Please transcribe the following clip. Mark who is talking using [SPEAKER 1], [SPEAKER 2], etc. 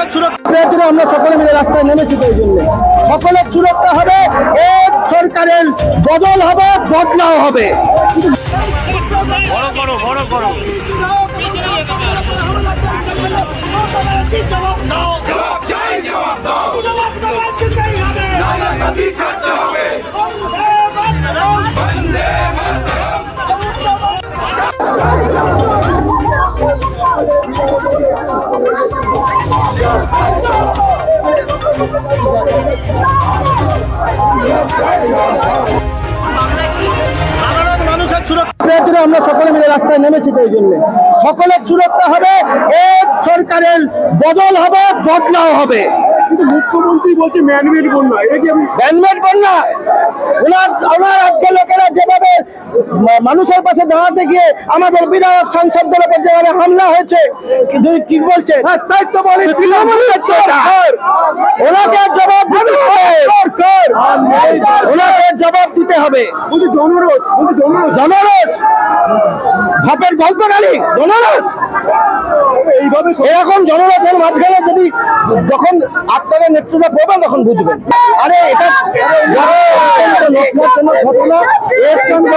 [SPEAKER 1] আমরা সকলে মিলে রাস্তায় নেমেছি তো এই জন্য। সকলের সুরক্ষা হবে এক সরকারের বদল হবে বদলাও হবে।
[SPEAKER 2] বড় করো বড় করো। সাধারণ মানুষের সুরক্ষা
[SPEAKER 1] এর জন্য আমরা সকলে মিলে রাস্তায় নেমেছি তো এই জন্য। সকলের সুরক্ষা হবে এক সরকারের বদল হবে বদলাও হবে।
[SPEAKER 3] মুখ্যমন্ত্রী বলছে ম্যানমেড বন্যা এটা কি আমি
[SPEAKER 1] বন্যা? ওনার ওনার আজকে লোকেরা যেভাবে মানুষের পাশে দাঁড়াতে গিয়ে আমাদের বিধায়ক সাংসদদের উপর যেভাবে হামলা হয়েছে কি বলছে? হ্যাঁ তাই তো বলি সরকার ওনাকে জবাব দিতে হবে ওনাকে জবাব দিতে হবে জনরস ভাপের গল্প গালি জনরস
[SPEAKER 3] এইভাবে
[SPEAKER 1] এরকম জনরথের মাঝখানে যদি যখন আপনাদের নেতৃত্ব পাবেন তখন বুঝবেন আরে এটা ঘটনা এর সঙ্গে